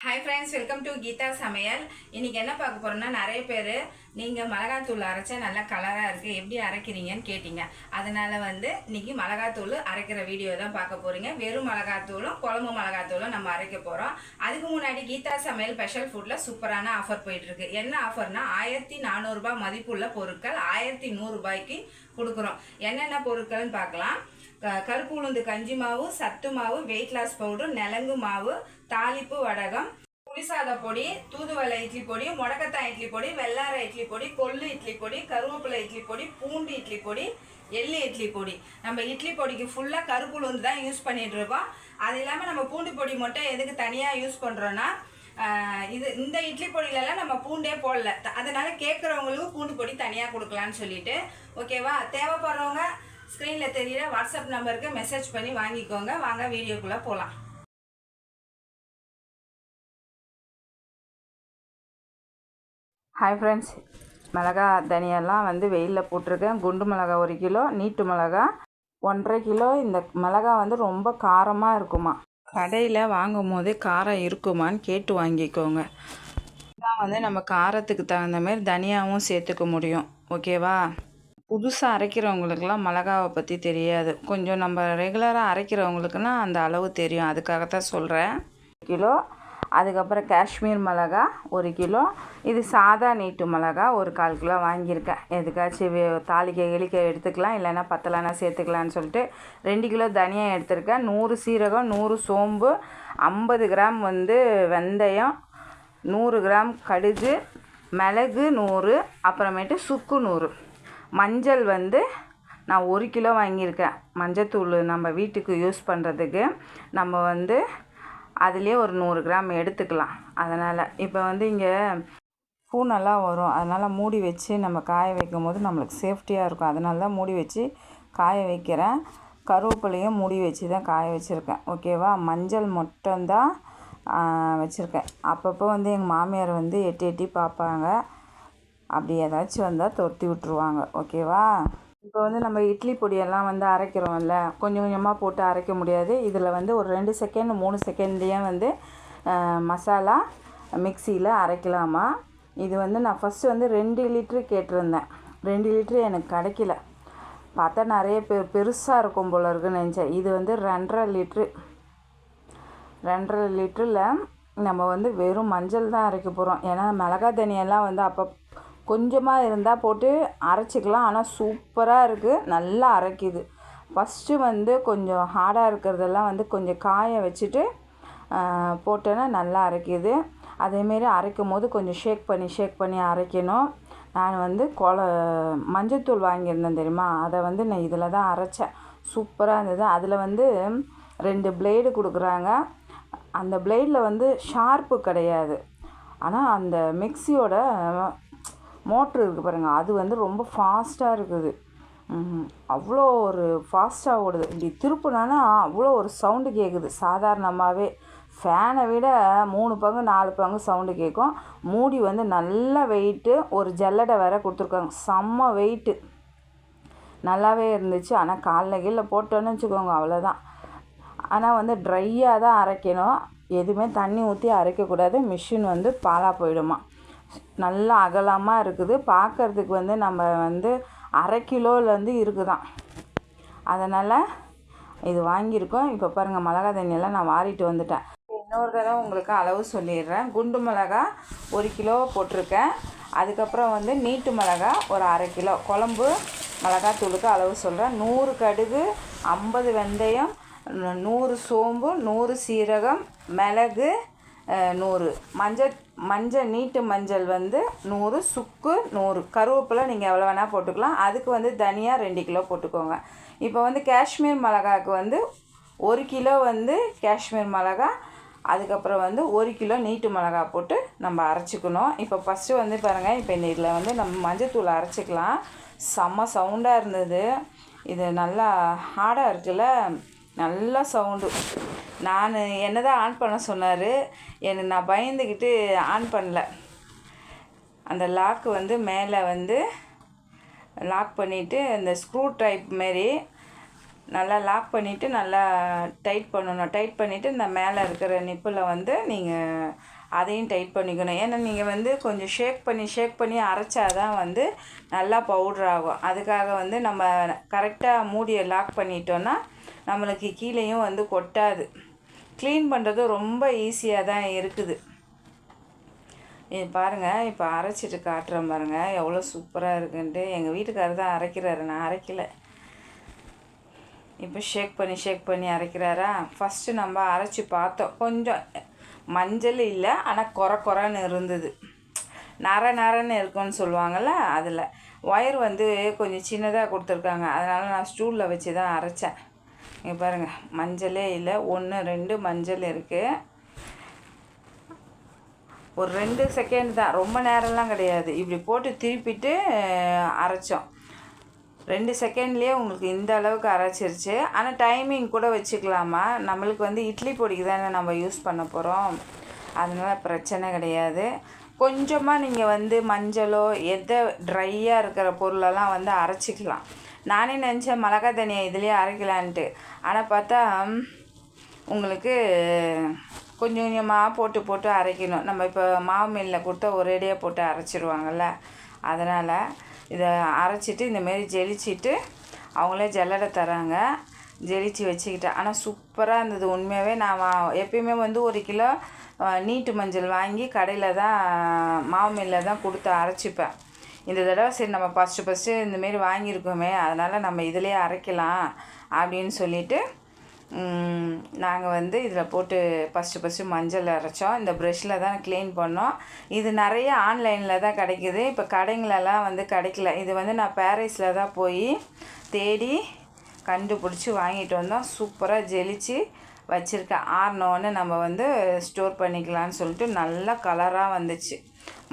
Hi friends welcome to Geetha சமையல் இன்னைக்கு என்ன பார்க்க போறோம்னா நிறைய பேர் நீங்கள் மிளகாத்தூள் அரைச்சா நல்லா கலராக இருக்குது எப்படி அரைக்கிறீங்கன்னு கேட்டிங்க. அதனால வந்து இன்னைக்கு மிளகாத்தூள் அரைக்கிற வீடியோ தான் பார்க்க போறீங்க. வெறும் மிளகாத்தூளும் குழம்பு மிளகாத்தூளும் நம்ம அரைக்க போகிறோம் அதுக்கு முன்னாடி கீதா சமையல் ஸ்பெஷல் ஃபுட்டில் சூப்பரான ஆஃபர் போயிட்டு இருக்கு. என்ன ஆஃபர்னா ஆயிரத்தி நானூறுரூபா மதிப்புள்ள பொருட்கள் ஆயிரத்தி நூறுரூபாய்க்கு கொடுக்குறோம். என்னென்ன பொருட்கள்னு பார்க்கலாம். க- கருப்பு உளுந்து கஞ்சி மாவு சத்து மாவு வெயிட் லாஸ் பவுடர் நிலங்கு மாவு தாளிப்பு வடகம் புளிசாத பொடி தூதுவளை இட்லி பொடி முடக்கத்தாய் இட்லி பொடி வெள்ளார இட்லி பொடி கொள்ளு இட்லி பொடி கருவேப்பிலை இட்லி பொடி பூண்டு இட்லி பொடி எள்ளு இட்லி பொடி. நம்ம இட்லி பொடிக்கு ஃபுல்லாக கருப்பு தான் யூஸ் பண்ணிகிட்டு இருக்கோம். அது இல்லாமல் நம்ம பூண்டு பொடி மட்டும் எதுக்கு தனியாக யூஸ் பண்ணுறோன்னா இது இந்த இட்லி பொடியிலலாம் நம்ம பூண்டே போடல. அதனால் கேட்குறவங்களுக்கும் கேட்குறவங்களுக்கு பூண்டு பொடி தனியாக கொடுக்கலான்னு சொல்லிட்டு ஓகேவா தேவைப்படுறவங்க ஸ்க்ரீனில் தெரியிற வாட்ஸ்அப் நம்பருக்கு மெசேஜ் பண்ணி வாங்கிக்கோங்க. வாங்க வீடியோக்குள்ளே போகலாம் ஹாய் ஃப்ரெண்ட்ஸ் மிளகா தனியெல்லாம் வந்து வெயிலில் போட்டிருக்கேன். குண்டு மிளகா ஒரு கிலோ நீட்டு மிளகா ஒன்றரை கிலோ. இந்த மிளகா வந்து ரொம்ப காரமாக இருக்குமா? கடையில் வாங்கும் போதே காரம் இருக்குமான்னு கேட்டு வாங்கிக்கோங்க. இதான் வந்து நம்ம காரத்துக்கு தகுந்த மாதிரி தனியாகவும் சேர்த்துக்க முடியும். ஓகேவா புதுசாக அரைக்கிறவங்களுக்கெல்லாம் மிளகாவை பற்றி தெரியாது. கொஞ்சம் நம்ம ரெகுலராக அரைக்கிறவங்களுக்குன்னா அந்த அளவு தெரியும். அதுக்காகத்தான் சொல்கிறேன் கிலோ அதுக்கப்புறம் காஷ்மீர் மிளகா ஒரு கிலோ. இது சாதா நீட்டு மிளகா ஒரு கால் கிலோ வாங்கியிருக்கேன். எதுக்காச்சும் வே- தாளிக்க இழிக்க எடுத்துக்கலாம் இல்லைன்னா பத்தலானா சேர்த்துக்கலான்னு சொல்லிட்டு ரெண்டு கிலோ தனியா எடுத்திருக்கேன். நூறு சீரகம் நூறு சோம்பு ஐம்பது கிராம் வந்து வெந்தயம் நூறு கிராம் கடுகு மிளகு நூறு அப்புறமேட்டு சுக்கு நூறு. மஞ்சள் வந்து நான் ஒரு கிலோ வாங்கியிருக்கேன். மஞ்சத்தூள் நம்ம வீட்டுக்கு யூஸ் பண்ணுறதுக்கு நம்ம வந்து அதுலேயே ஒரு நூறு கிராம் எடுத்துக்கலாம். அதனால் இப்போ வந்து இங்கே பூனெல்லாம் வரும். அதனால் மூடி வச்சு நம்ம காய வைக்கும் போது நம்மளுக்கு சேஃப்டியாக இருக்கும். அதனால தான் மூடி வச்சு காய வைக்கிறேன். கருவேப்பிலையும் மூடி வச்சு தான் காய வச்சுருக்கேன். ஓகேவா மஞ்சள் மட்டும்தான் வச்சுருக்கேன். அப்பப்போ வந்து எங்கள் மாமியார் வந்து எட்டி எட்டி பார்ப்பாங்க. அப்படி ஏதாச்சும் வந்தால் துரத்தி விட்ருவாங்க ஓகேவா இப்போ வந்து நம்ம இட்லி பொடியெல்லாம் வந்து அரைக்கிறோம்ல கொஞ்சம் கொஞ்சமாக போட்டு அரைக்க முடியாது. இதில் வந்து ஒரு ரெண்டு செகண்ட் மூணு செகண்ட்லேயே வந்து மசாலா மிக்சியில் அரைக்கலாமா? இது வந்து நான் ஃபஸ்ட்டு வந்து ரெண்டு லிட்ரு கேட்டிருந்தேன். ரெண்டு லிட்ரு எனக்கு கிடைக்கல. பார்த்தா நிறைய பெ பெருசாக இருக்கும் போல இருக்குன்னு நினச்சேன். இது வந்து ரெண்டரை லிட்ரு ரெண்டரை லிட்டரில் நம்ம வந்து வெறும் மஞ்சள் தான் அரைக்க போகிறோம் ஏன்னா மிளகா தனியெல்லாம் வந்து அப்போ கொஞ்சமாக இருந்தால் போட்டு அரைச்சிக்கலாம். ஆனால் சூப்பராக இருக்குது நல்லா அரைக்குது. ஃபஸ்ட்டு வந்து கொஞ்சம் ஹார்டாக இருக்கிறதெல்லாம் வந்து கொஞ்சம் காய வச்சுட்டு போட்டேன்னா போட்டோன்னா நல்லா அரைக்கிது. அதேமாரி அரைக்கும் போது கொஞ்சம் ஷேக் பண்ணி ஷேக் பண்ணி அரைக்கணும். நான் வந்து கொல மஞ்சத்தூள் வாங்கியிருந்தேன் தெரியுமா? அதை வந்து நான் இதில் தான் அரைச்சேன். சூப்பராக இருந்தது. அதில் வந்து ரெண்டு பிளேடு கொடுக்குறாங்க. அந்த பிளேடில் வந்து ஷார்ப்பு கிடையாது. ஆனால் அந்த மிக்சியோட மோட்ரு இருக்குது பாருங்கள் அது வந்து ரொம்ப ஃபாஸ்ட்டாக இருக்குது. அவ்வளோ ஒரு ஃபாஸ்ட்டாக ஓடுது. இப்படி திருப்புனானா அவ்வளோ ஒரு சவுண்டு கேட்குது சாதாரணமாகவே ஃபேனை விட மூணு பங்கு நாலு பங்கு சவுண்டு கேட்கும் மூடி வந்து நல்ல வெயிட்டு ஒரு ஜல்லடை வேற கொடுத்துருக்காங்க. செம்ம வெயிட்டு நல்லாவே இருந்துச்சு. ஆனால் காலைல கீழே போட்டோன்னு வச்சுக்கோங்க. அவ்வளோதான் ஆனால் வந்து ட்ரையாக தான் அரைக்கணும். எதுவுமே தண்ணி ஊற்றி அரைக்கக்கூடாது. மிஷின் வந்து பாலாக போயிடுமா. நல்லா அகலமாக இருக்குது. பார்க்கறதுக்கு வந்து நம்ம வந்து அரை கிலோலேருந்து இருக்குதான். அதனால் இது வாங்கியிருக்கோம். இப்போ பாருங்கள் மிளகா தண்ணியெல்லாம் நான் வாரிட்டு வந்துட்டேன். இன்னொரு தடவை உங்களுக்கு அளவு சொல்லிடுறேன். குண்டு மிளகா ஒரு கிலோ போட்டிருக்கேன். அதுக்கப்புறம் வந்து நீட்டு மிளகா ஒரு அரை கிலோ. குழம்பு மிளகாத்தூளுக்கு அளவு சொல்கிறேன் நூறு கடுகு ஐம்பது வெந்தயம் நூறு சோம்பு நூறு சீரகம் மிளகு நூறு. மஞ்சள் மஞ்சள் நீட்டு மஞ்சள் வந்து நூறு சுக்கு நூறு. கருவேப்பிலை நீங்கள் எவ்வளோ வேணால் போட்டுக்கலாம். அதுக்கு வந்து தனியாக ரெண்டு கிலோ போட்டுக்கோங்க. இப்போ வந்து காஷ்மீர் மிளகாக்கு வந்து ஒரு கிலோ வந்து காஷ்மீர் மிளகா அதுக்கப்புறம் வந்து ஒரு கிலோ நீட்டு மிளகா போட்டு நம்ம அரைச்சிக்கணும். இப்போ ஃபஸ்ட்டு வந்து பாருங்கள் இப்போ இந்த இதில் வந்து நம்ம மஞ்சத்தூள் அரைச்சிக்கலாம். செம்ம சவுண்டாக இருந்தது. இது நல்லா ஹார்டாக இருக்குல்ல? நல்லா சவுண்டு நான் என்ன தான் ஆன் பண்ண சொன்னார் என்னை நான் பயந்துக்கிட்டு ஆன் பண்ணல. அந்த லாக்கு வந்து மேலே வந்து லாக் பண்ணிவிட்டு இந்த ஸ்க்ரூ டைப் மாரி நல்லா லாக் பண்ணிவிட்டு நல்லா டைட் பண்ணணும். டைட் பண்ணிவிட்டு இந்த மேலே இருக்கிற நிப்பில் வந்து நீங்கள் அதையும் டைட் பண்ணிக்கணும். ஏன்னா நீங்கள் வந்து கொஞ்சம் ஷேக் பண்ணி ஷேக் பண்ணி அரைச்சா தான் வந்து நல்லா பவுட்ரு ஆகும். அதுக்காக வந்து நம்ம கரெக்டாக மூடியை லாக் பண்ணிட்டோன்னா நம்மளுக்கு கீழேயும் வந்து கொட்டாது. க்ளீன் பண்ணுறது ரொம்ப ஈஸியாக தான் இருக்குது. பாருங்கள் இப்போ அரைச்சிட்டு காட்டுறேன் பாருங்கள் எவ்வளோ சூப்பராக இருக்குன்ட்டு. எங்கள் வீட்டுக்காரர் தான் அரைக்கிறாரு. நான் அரைக்கல. இப்போ ஷேக் பண்ணி ஷேக் பண்ணி அரைக்கிறாரா? ஃபஸ்ட்டு நம்ம அரைச்சி பார்த்தோம். கொஞ்சம் மஞ்சள் இல்லை ஆனால் குறை குறைன்னு இருந்தது. நர நரன்னு இருக்கும்னு சொல்லுவாங்கள்ல அதில். ஒயர் வந்து கொஞ்சம் சின்னதாக கொடுத்துருக்காங்க. அதனால் நான் ஸ்டூலில் வச்சு தான் அரைச்சேன். இங்கே பாருங்கள் மஞ்சளே இல்லை. ஒன்று ரெண்டு மஞ்சள் இருக்குது ஒரு ரெண்டு செகண்ட் தான். ரொம்ப நேரம்லாம் கிடையாது. இப்படி போட்டு திருப்பிட்டு அரைச்சோம். ரெண்டு செகண்ட்லேயே உங்களுக்கு இந்த அளவுக்கு அரைச்சிருச்சு. ஆனால் டைமிங் கூட வச்சுக்கலாமா? நம்மளுக்கு வந்து இட்லி பொடிக்கு தானே நம்ம யூஸ் பண்ண போகிறோம் அதனால் பிரச்சனை கிடையாது. கொஞ்சமாக நீங்கள் வந்து மஞ்சளோ எதை ட்ரையாக இருக்கிற பொருளெல்லாம் வந்து அரைச்சிக்கலாம். நானே நினச்சேன் மிளகா தனியாக இதுலேயே அரைக்கலான்ட்டு. ஆனால் பார்த்தா உங்களுக்கு கொஞ்சம் கொஞ்சமாக போட்டு போட்டு அரைக்கணும். நம்ம இப்போ மாவு மில்லில் கொடுத்தா ஒரேடியாக போட்டு அரைச்சிடுவாங்கல்ல அதனால் இதை அரைச்சிட்டு இந்தமாரி ஜெலிச்சிட்டு அவங்களே ஜல்லடை தராங்க. ஜெலிச்சு வச்சுக்கிட்டேன். ஆனால் சூப்பராக இருந்தது. உண்மையாகவே நான் எப்பயுமே வந்து ஒரு கிலோ நீட்டு மஞ்சள் வாங்கி கடையில் தான் மாவு மில்லில் தான் கொடுத்து அரைச்சிப்பேன். இந்த தடவை சரி நம்ம ஃபஸ்ட்டு ஃபஸ்ட்டு இந்தமாரி வாங்கியிருக்கோமே அதனால் நம்ம இதிலே அரைக்கலாம் அப்படின்னு சொல்லிட்டு நாங்கள் வந்து இதில் போட்டு ஃபஸ்ட்டு ஃபஸ்ட்டு மஞ்சள் அரைச்சோம். இந்த ப்ரெஷ்ஷில் தான் க்ளீன் பண்ணோம். இது நிறைய ஆன்லைனில் தான் கிடைக்குது. இப்போ கடைங்களெல்லாம் வந்து கிடைக்கல. இது வந்து நான் பாரிஸில் தான் போய் தேடி கண்டுபிடிச்சி வாங்கிட்டு வந்தோம். சூப்பராக ஜெலிச்சு வச்சுருக்கேன். ஆறினோன்னு நம்ம வந்து ஸ்டோர் பண்ணிக்கலாம்னு சொல்லிட்டு நல்லா கலராக வந்துச்சு.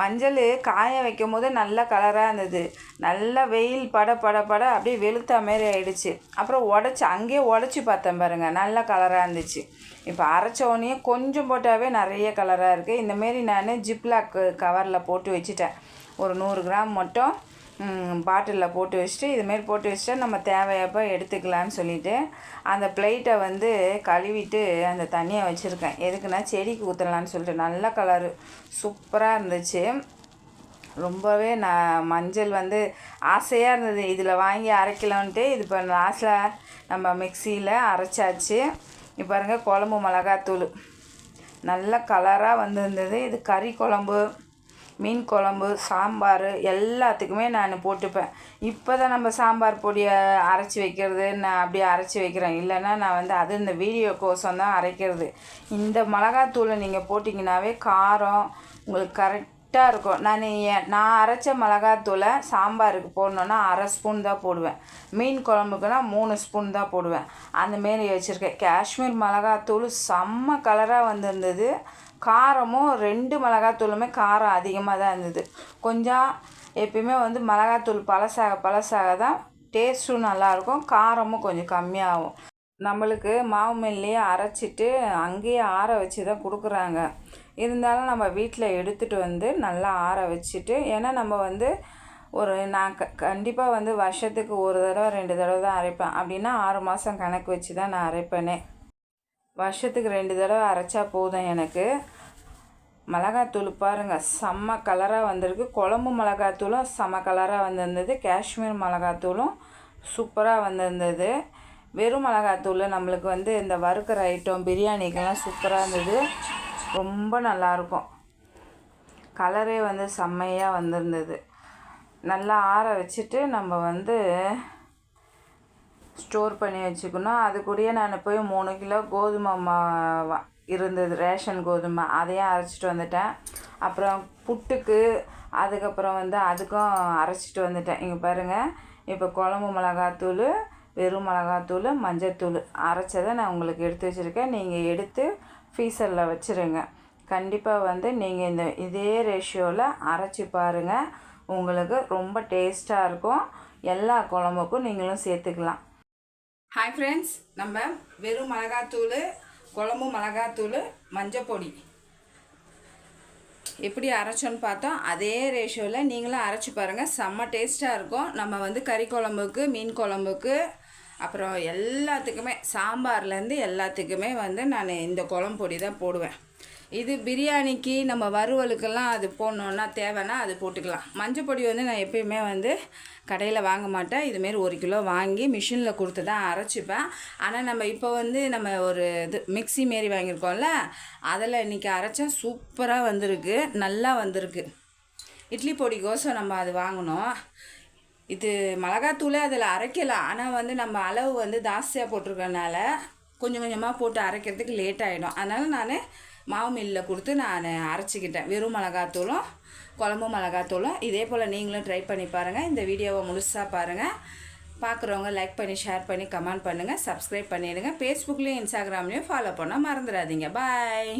மஞ்சள் காய வைக்கும் போது நல்ல கலராக இருந்தது. நல்ல வெயில் பட பட பட அப்படியே வெளுத்த மாரி ஆயிடுச்சு. அப்புறம் உடச்சி அங்கேயே உடச்சி பார்த்தேன் பாருங்கள் நல்ல கலராக இருந்துச்சு. இப்போ அரைச்ச உடனே கொஞ்சம் போட்டாவே நிறைய கலராக இருக்குது இந்தமாரி நான் ஜிப்லாக் கவரில் போட்டு வச்சுட்டேன். ஒரு நூறு கிராம் மட்டும். பாட்டிலில் போட்டு வச்சுட்டு இதுமாரி போட்டு வச்சுட்டா நம்ம தேவையப்போ எடுத்துக்கலான்னு சொல்லிட்டு அந்த பிளேட்டை வந்து கழுவிட்டு அந்த தண்ணியை வச்சுருக்கேன். எதுக்குன்னா செடிக்கு ஊற்றலான்னு சொல்லிட்டு. நல்ல கலரு சூப்பராக இருந்துச்சு. ரொம்பவே நான் மஞ்சள் வந்து ஆசையாக இருந்தது. இதில் வாங்கி அரைக்கலான்ட்டு இது இப்போ லாஸ்ட்டில் நம்ம மிக்சியில் அரைச்சாச்சு. இப்போ பாருங்க குழம்பு மிளகாத்தூள். நல்ல கலராக வந்திருந்தது. இது கறி குழம்பு. மீன் குழம்பு சாம்பார் எல்லாத்துக்குமே நான் போட்டுப்பேன். இப்போ தான் நம்ம சாம்பார் பொடியை அரைச்சி வைக்கிறது நான் அப்படியே அரைச்சி வைக்கிறேன். இல்லைன்னா நான் வந்து அது இந்த வீடியோ கோசம் தான் அரைக்கிறது. இந்த மிளகாத்தூளை நீங்கள் போட்டிங்கனாவே காரம் உங்களுக்கு கரெக்டாக இருக்கும். நான் ஏன் நான் அரைச்ச மிளகாத்தூளை சாம்பாருக்கு போடணுன்னா அரை ஸ்பூன் தான் போடுவேன். மீன் குழம்புக்குனா மூணு ஸ்பூன் தான் போடுவேன். அந்த மாரி வச்சுருக்கேன். காஷ்மீர் மிளகாத்தூள் செம்ம கலராக வந்திருந்தது. காரமும் ரெண்டு மிளகாத்தூளுமே காரம் அதிகமாக தான் இருந்தது. கொஞ்சம் எப்பயுமே வந்து மிளகாத்தூள் பழசாக பழசாக தான் டேஸ்ட்டும் நல்லாயிருக்கும் காரமும் கொஞ்சம் கம்மியாகும். நம்மளுக்கு மாவு மில்லையே அரைச்சிட்டு அங்கேயே ஆற வச்சு தான் கொடுக்குறாங்க. இருந்தாலும் நம்ம வீட்டில் எடுத்துகிட்டு வந்து நல்லா ஆற வச்சுட்டு ஏன்னா நம்ம வந்து ஒரு நான் க கண்டிப்பாக வந்து வருஷத்துக்கு ஒரு தடவை ரெண்டு தடவை தான் அரைப்பேன். அப்படின்னா ஆறு மாதம் கணக்கு வச்சு தான் நான் அரைப்பேனே. வருஷத்துக்கு ரெண்டு தடவை அரைச்சா போதும் எனக்கு. மிளகாத்தூள் பாருங்கள் செம்ம கலராக வந்திருக்கு. குழம்பு மிளகாத்தூளும் செம்ம கலராக வந்திருந்தது. காஷ்மீர் மிளகாத்தூளும் சூப்பராக வந்திருந்தது. வெறும் மிளகாத்தூள் நம்மளுக்கு வந்து இந்த வறுக்கிற ஐட்டம் பிரியாணிக்கெல்லாம் சூப்பராக இருந்தது. ரொம்ப நல்லாயிருக்கும் கலரே வந்து செம்மையாக வந்திருந்தது. நல்லா ஆற வச்சுட்டு நம்ம வந்து ஸ்டோர் பண்ணி வச்சுக்கணும். அது கூடயே நான் போய் மூணு கிலோ கோதுமை மா இருந்தது ரேஷன் கோதுமை அதையும் அரைச்சிட்டு வந்துட்டேன். அப்புறம் புட்டுக்கு அதுக்கப்புறம் வந்து அதுக்கும் அரைச்சிட்டு வந்துட்டேன். இங்கே பாருங்கள் இப்போ குழம்பு மிளகாத்தூள் வெறும் மிளகாத்தூள் மஞ்சத்தூள் அரைச்சதை நான் உங்களுக்கு எடுத்து வச்சுருக்கேன். நீங்கள் எடுத்து ஃப்ரீசரில் வச்சுருங்க. கண்டிப்பாக வந்து நீங்கள் இந்த இதே ரேஷியோவில் அரைச்சி பாருங்கள் உங்களுக்கு ரொம்ப டேஸ்ட்டாக இருக்கும். எல்லா குழம்புக்கும் நீங்களும் சேர்த்துக்கலாம். ஹாய் ஃப்ரெண்ட்ஸ் நம்ம வெறும் மிளகாத்தூள் குழம்பு மிளகாத்தூள் மஞ்சப்பொடி எப்படி அரைச்சோன்னு பார்த்தோம். அதே ரேஷியோவில் நீங்களும் அரைச்சி பாருங்கள் செம்ம டேஸ்ட்டாக இருக்கும். நம்ம வந்து கறி குழம்புக்கு மீன் குழம்புக்கு அப்புறம் எல்லாத்துக்குமே சாம்பார்லேருந்து எல்லாத்துக்குமே வந்து நான் இந்த குழம்பு பொடி தான் போடுவேன். இது பிரியாணிக்கு நம்ம வறுவலுக்கெல்லாம் அது போடணுன்னா தேவைன்னா அது போட்டுக்கலாம். மஞ்சள் பொடி வந்து நான் எப்பயுமே வந்து கடையில் வாங்க மாட்டேன். இதுமாரி ஒரு கிலோ வாங்கி மிஷினில் கொடுத்து தான் அரைச்சிப்பேன். ஆனால் நம்ம இப்போ வந்து நம்ம ஒரு இது மிக்ஸி மாரி வாங்கியிருக்கோம்ல அதில் இன்றைக்கி அரைச்சா சூப்பராக வந்திருக்கு. நல்லா வந்திருக்கு. இட்லி பொடிக்கோசம் நம்ம அது வாங்கினோம் இது மிளகாத்தூளே அதில் அரைக்கலாம் ஆனால் வந்து நம்ம அளவு வந்து ஜாஸ்தியாக போட்டிருக்கனால கொஞ்சம் கொஞ்சமாக போட்டு அரைக்கிறதுக்கு லேட் ஆகிடும் அதனால் நான் மாவு மில்லில் கொடுத்து நான் அரைச்சிக்கிட்டேன். வெறும் மிளகாத்தூளும் குழம்பு மிளகாத்தூளும். இதே போல் நீங்களும் ட்ரை பண்ணி பாருங்கள் இந்த வீடியோவை முழுசாக பாருங்கள் பார்க்குறவங்க லைக் பண்ணி ஷேர் பண்ணி கமெண்ட் பண்ணுங்கள் சப்ஸ்கிரைப் பண்ணிடுங்க. ஃபேஸ்புக்லேயும் இன்ஸ்டாகிராம்லேயும் ஃபாலோ பண்ண மறந்துடாதீங்க. பாய்